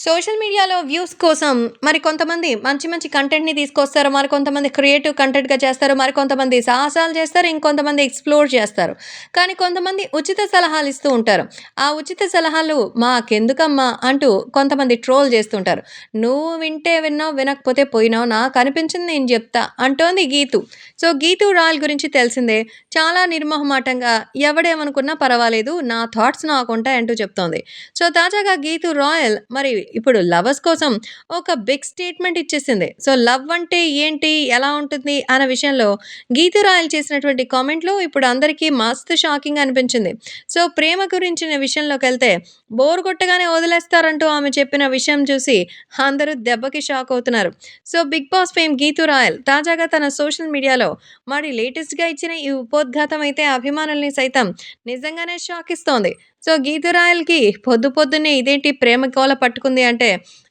Social మీడియాలో views కోసం మరి కొంతమంది మంచి మంచి కంటెంట్‌ని తీసుకొస్తారు. మరి కొంతమంది క్రియేటివ్ కంటెంట్‌గా చేస్తారు. మరి కొంతమంది సాహసాలు చేస్తారు. ఇంకొంతమంది ఎక్స్‌ప్లోర్ చేస్తారు. కానీ కొంతమంది ఉచిత సలహాలు ఇస్తూ ఉంటారు. ఆ ఉచిత సలహాలు మాకెందుకమ్మా అంటూ కొంతమంది ట్రోల్ చేస్తుంటారు. నువ్వు వింటే విన్నావు, వినకపోతే పోయినావు. నాకనిపించింది నేను చెప్తా అంటోంది గీతు. సో, గీతు రాయల్ గురించి తెలిసిందే. చాలా నిర్మోహమాటంగా ఎవడేమనుకున్నా పర్వాలేదు. నా థాట్స్ నాకుంటాయి అంటూ చెప్తోంది. సో, తాజాగా గీతు రాయల్ మరి ఇప్పుడు లవర్స్ కోసం ఒక బిగ్ స్టేట్మెంట్ ఇచ్చేసింది. సో, లవ్ అంటే ఏంటి? ఎలా ఉంటుంది? అన్న విషయంలో గీతు రాయల్ చేసినటువంటి కామెంట్‌లు ఇప్పుడు అందరికీ మస్తు షాకింగ్ అనిపించింది. సో, ప్రేమ గురించిన విషయంలోకెళ్తే బోర్ కొట్టగానే వదిలేస్తారంటూ ఆమె చెప్పిన విషయం చూసి అందరూ దెబ్బకి షాక్ అవుతున్నారు. So, 'Bigg Boss' fame Geetu Royal తాజాగా తన సోషల్ మీడియాలో మరి లేటెస్ట్‌గా ఇచ్చిన ఈ ఉపోద్ఘాతం అయితే అభిమానుల్ని సైతం నిజంగానే షాక్ ఇస్తోంది. సో, గీతు రాయల్‌కి పొద్దు పొద్దున్నే ఇదేంటి ప్రేమ గోల పట్టుకుంది అంటే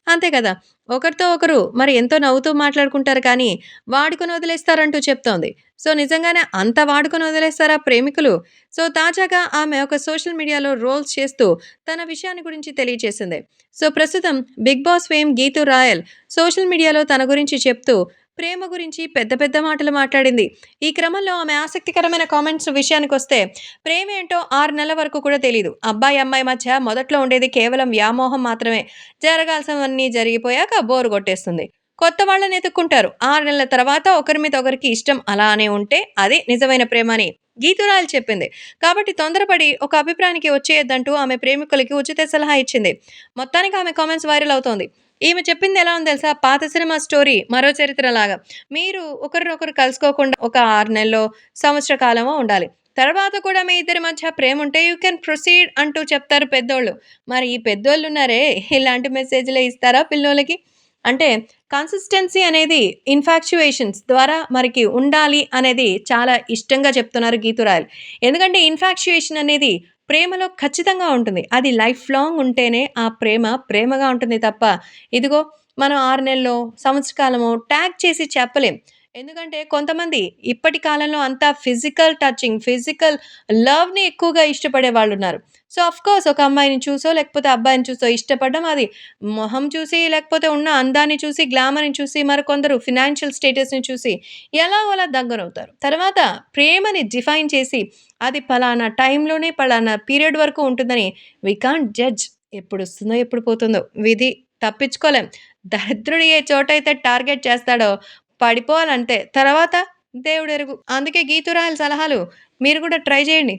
అంతే కదా! ఒకరితో ఒకరు మరి ఎంతో నవ్వుతూ మాట్లాడుకుంటారు కానీ వాడుకొని వదిలేస్తారంటూ చెప్తోంది. సో, నిజంగానే అంత వాడుకొని వదిలేస్తారా ప్రేమికులు? సో, తాజాగా ఆమె ఒక సోషల్ మీడియాలో రోల్స్ చేస్తూ తన విషయాన్ని గురించి తెలియజేసింది. సో, ప్రస్తుతం 'Bigg Boss' fame Geetu Royal social మీడియాలో తన గురించి చెప్తూ ప్రేమ గురించి పెద్ద పెద్ద మాటలు మాట్లాడింది. ఈ క్రమంలో ఆమె ఆసక్తికరమైన కామెంట్స్ విషయానికి వస్తే ప్రేమ ఏంటో ఆరు నెలల వరకు కూడా తెలియదు అబ్బాయి, అమ్మాయి మధ్య మొదట్లో ఉండేది కేవలం వ్యామోహం మాత్రమే. జరగాల్సినవన్నీ జరిగిపోయాక బోర్ కొట్టేస్తుంది. కొత్త వాళ్ళని ఎతుక్కుంటారు. ఆరు నెలల తర్వాత ఒకరి మీద ఒకరికి ఇష్టం అలానే ఉంటే అది నిజమైన ప్రేమ అని గీతు చెప్పింది. కాబట్టి తొందరపడి ఒక అభిప్రాయానికి వచ్చేయద్దంటూ ఆమె ప్రేమికులకి ఉచిత సలహా ఇచ్చింది. మొత్తానికి ఆమె కామెంట్స్ వైరల్ అవుతోంది. ఈమె చెప్పింది ఎలా ఉంది తెలుసా? పాత సినిమా స్టోరీ 'మరో చరిత్ర'లాగా. మీరు ఒకరినొకరు కలుసుకోకుండా ఒక ఆరు నెలలో సంవత్సర కాలమో ఉండాలి. తర్వాత కూడా మీ ఇద్దరి మధ్య ప్రేముంటే యూ కెన్ ప్రొసీడ్ అంటూ చెప్తారు పెద్దోళ్ళు. మరి ఈ పెద్దోళ్ళున్నారే ఇలాంటి మెసేజ్‌లే ఇస్తారా పిల్లోళ్ళకి అంటే కన్సిస్టెన్సీ అనేది ఇన్‌ఫాక్చుయేషన్స్ ద్వారా మనకి ఉండాలి అనేది చాలా ఇష్టంగా చెప్తున్నారు గీతురాయలు ఎందుకంటే ఇన్‌ఫాక్చుయేషన్ అనేది ప్రేమలో ఖచ్చితంగా ఉంటుంది. అది లైఫ్ లాంగ్ ఉంటేనే ఆ ప్రేమ ప్రేమగా ఉంటుంది తప్ప ఇదిగో మనం ఆరు నెలలో సంవత్సరకాలము ట్యాగ్ చేసి చెప్పలేం. ఎందుకంటే కొంతమంది ఇప్పటి కాలంలో అంతా ఫిజికల్ టచింగ్, ఫిజికల్ లవ్‌ని ఎక్కువగా ఇష్టపడే వాళ్ళు ఉన్నారు సో, ఆఫ్‌కోర్స్ ఒక అమ్మాయిని చూసో, లేకపోతే అబ్బాయిని చూసో ఇష్టపడడం అది మొహం చూసి, లేకపోతే ఉన్న అందాన్ని చూసి, గ్లామర్‌ని చూసి, మరికొందరు ఫినాన్షియల్ స్టేటస్‌ని చూసి ఎలాగోలా దగ్గరవుతారు. తర్వాత ప్రేమని డిఫైన్ చేసి అది పలానా టైంలోనే, పలానా పీరియడ్ వరకు ఉంటుందని వి కాంట్ జడ్జ్. ఎప్పుడు వస్తుందో ఎప్పుడు పోతుందో విధి తప్పించుకోలేం. దరిద్రుడు ఏ చోటైతే టార్గెట్ చేస్తాడో పడిపోవాలంతే. తర్వాత దేవుడెరుగు. అందుకే గీతురాయల సలహాలు మీరు కూడా ట్రై చేయండి.